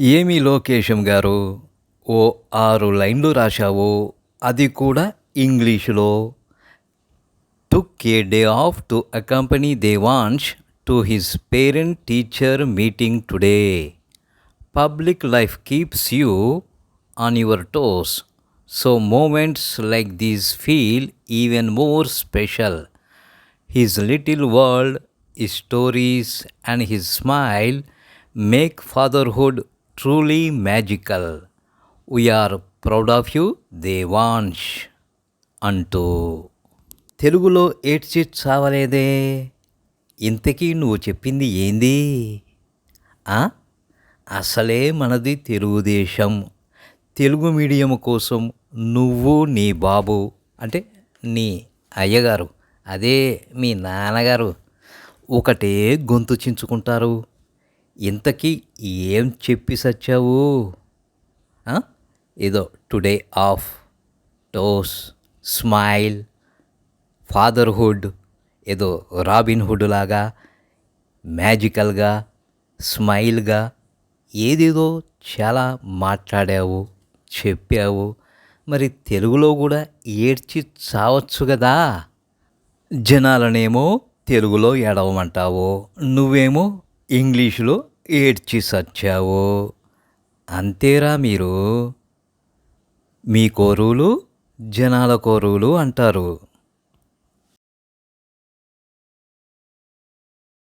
ఏమి లోకేశం గారు? ఓ ఆరు లైన్లు రాశావు. అది కూడా ఇంగ్లీషులో. Took a day off to accompany Devansh to his parent teacher meeting today. Public life keeps you on your toes. So moments like these feel even more special. His little world his stories and his smile make fatherhood truly magical we are proud of you Devansh అంటూ తెలుగులో ఏడ్చి చావలేదే. ఇంతకీ నువ్వు చెప్పింది ఏంది? ఆ? అసలే మనది తెలుగుదేశం. తెలుగు మీడియం కోసం నువ్వు నీ బాబు అంటే నీ అయ్యగారు అదే మీ నాన్నగారు ఒకటే గొంతు చించుకుంటారు. ఇంతకీ ఏం చెప్పి సచ్చావు? ఏదో today off. Toes smile fatherhood ఏదో రాబిన్ హుడ్ లాగా మ్యాజికల్గా స్మైల్గా ఏదేదో చాలా మాట్లాడావు చెప్పావు. మరి తెలుగులో కూడా ఏడ్చి చావచ్చు కదా జనాలనేమో తెలుగులో ఏడవమంటావు నువ్వేమో ఇంగ్లీషులో ఏడ్చి సచ్చావో? అంతేరా మీరు. మీ కోరులు జనాల కోరులు అంటారు.